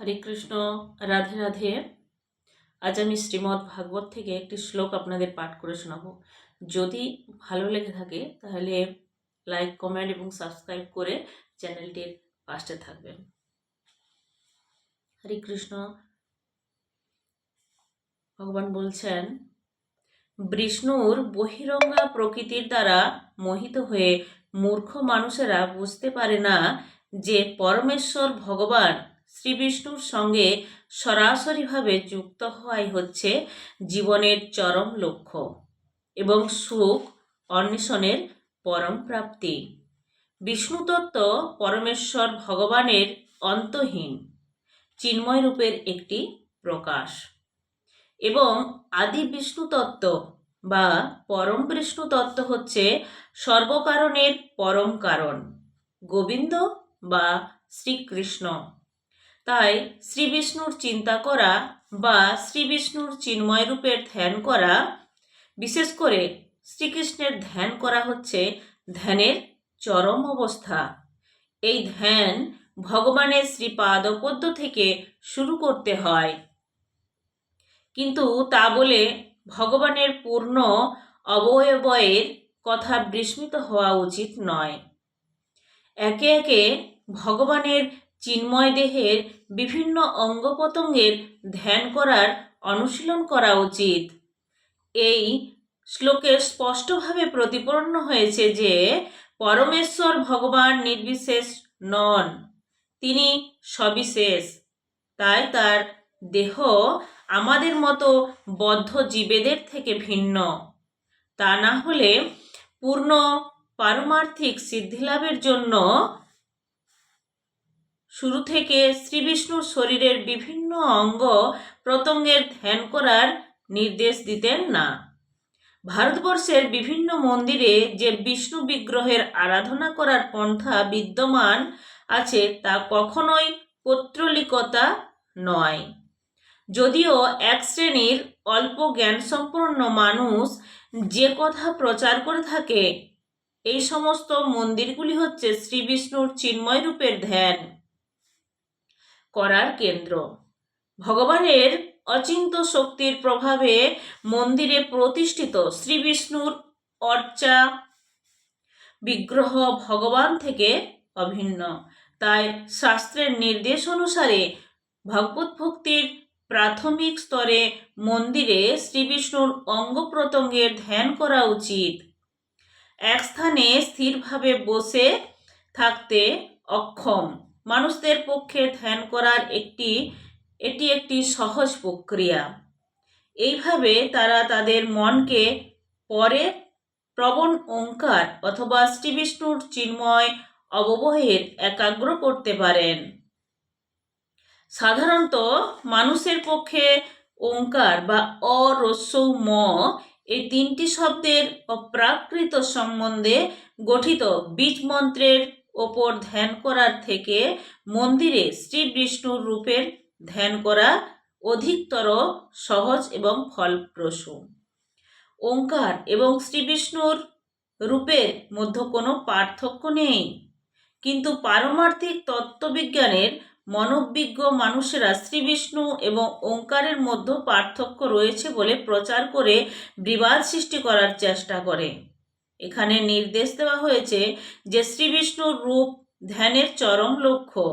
হরে কৃষ্ণ, রাধে রাধে। আজ আমি শ্রীমদ্ ভাগবত থেকে একটি শ্লোক আপনাদের পাঠ করে শোনাবো। যদি ভালো লেগে থাকে, তাহলে লাইক, কমেন্ট এবং সাবস্ক্রাইব করে চ্যানেলটির পাশে থাকবেন। হরে কৃষ্ণ, ভগবান বলছেন, বিষ্ণুর বহিরঙ্গা প্রকৃতির দ্বারা মোহিত হয়ে মূর্খ মানুষেরা বুঝতে পারে না যে পরমেশ্বর ভগবান শ্রী বিষ্ণুর সঙ্গে সরাসরিভাবে যুক্ত হওয়াই হচ্ছে জীবনের চরম লক্ষ্য এবং সুখ অন্বেষণের পরম প্রাপ্তি। বিষ্ণুতত্ত্ব পরমেশ্বর ভগবানের অন্তহীন, চিন্ময় রূপের একটি প্রকাশ। এবং আদি বিষ্ণু তত্ত্ব বা পরম বিষ্ণু তত্ত্ব হচ্ছে সর্বকারণের পরম কারণ, গোবিন্দ বা শ্রীকৃষ্ণ। তাই শ্রী বিষ্ণুর চিন্তা করা বা শ্রী বিষ্ণুর চিন্ময় রূপের ধ্যান করা, বিশেষ করে শ্রীকৃষ্ণের ধ্যান করা হচ্ছে ধ্যানের চরম অবস্থা। এই ধ্যান ভগবানের শ্রীপাদপদ্ম থেকে শুরু করতে হয়। কিন্তু তা বলে ভগবানের পূর্ণ অবয়বয়ের কথা বিস্মিত হওয়া উচিত নয়। একে একে ভগবানের চিন্ময় দেহের বিভিন্ন অঙ্গ প্রত্যঙ্গের ধ্যান করার অনুশীলন করা উচিত। এই শ্লোকে স্পষ্টভাবে প্রতিপন্ন হয়েছে যে, পরমেশ্বর ভগবান নির্বিশেষ নন, তিনি সবিশেষ। তাই তার দেহ আমাদের মতো বদ্ধ জীবেদের থেকে ভিন্ন। তা না হলে পূর্ণ পারমার্থিক সিদ্ধিলাভের জন্য শুরু থেকে শ্রীবিষ্ণুর শরীরের বিভিন্ন অঙ্গ প্রত্যঙ্গের ধ্যান করার নির্দেশ দিতেন না। ভারতবর্ষের বিভিন্ন মন্দিরে যে বিষ্ণু বিগ্রহের আরাধনা করার পন্থা বিদ্যমান আছে তা কখনোই পত্রলিকতা নয়। যদিও এক শ্রেণির অল্প জ্ঞান সম্পন্ন মানুষ যে কথা প্রচার করে থাকে, এই সমস্ত মন্দিরগুলি হচ্ছে শ্রী বিষ্ণুর চিন্ময় রূপের ধ্যান। করার কেন্দ্র। ভগবানের অচিন্ত শক্তির প্রভাবে মন্দিরে প্রতিষ্ঠিত শ্রী বিষ্ণুর অর্চা বিগ্রহ ভগবান থেকে অভিন্ন। তাই শাস্ত্রের নির্দেশ অনুসারে ভগবত ভক্তির প্রাথমিক স্তরে মন্দিরে শ্রীবিষ্ণুর অঙ্গ প্রত্যঙ্গের ধ্যান করা উচিত। এক স্থানে স্থিরভাবে বসে থাকতে অক্ষম। মানুষদের পক্ষে ধ্যান করার একটি, এটি একটি সহজ প্রক্রিয়া। এইভাবে তারা তাদের মনকে পরে প্রবণ ওঙ্কার অথবা শ্রীবিষ্ণুর চিন্ময় অববহের একাগ্র করতে পারেন। সাধারণত মানুষের পক্ষে ওঙ্কার বা অরস্যৌ ম এই তিনটি শব্দের অপ্রাকৃত সম্বন্ধে গঠিত বীজ মন্ত্রের ওপর ধ্যান করার থেকে মন্দিরে শ্রী বিষ্ণুর রূপের ধ্যান করা অধিকতর সহজ এবং ফলপ্রসূ। ওঙ্কার এবং শ্রী বিষ্ণুর রূপের মধ্যে কোনো পার্থক্য নেই। কিন্তু পারমার্থিক তত্ত্ববিজ্ঞানের মনোবিজ্ঞ মানুষেরা শ্রী বিষ্ণু এবং ওঙ্কারের মধ্যে পার্থক্য রয়েছে বলে প্রচার করে বিবাদ সৃষ্টি করার চেষ্টা করে। এখানে নির্দেশ দেওয়া হয়েছে যে শ্রীবিষ্ণুর রূপ ধ্যানের চরম লক্ষ্য।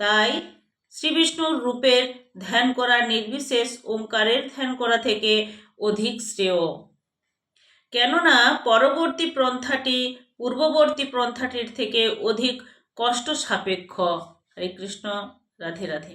তাই শ্রীবিষ্ণুর রূপের ধ্যান করা নির্বিশেষ ওঙ্কারের ধ্যান করা থেকে অধিক শ্রেয়। কেননা পরবর্তী পন্থাটি পূর্ববর্তী পন্থাটির থেকে অধিক কষ্ট সাপেক্ষ হরে কৃষ্ণ, রাধে রাধে।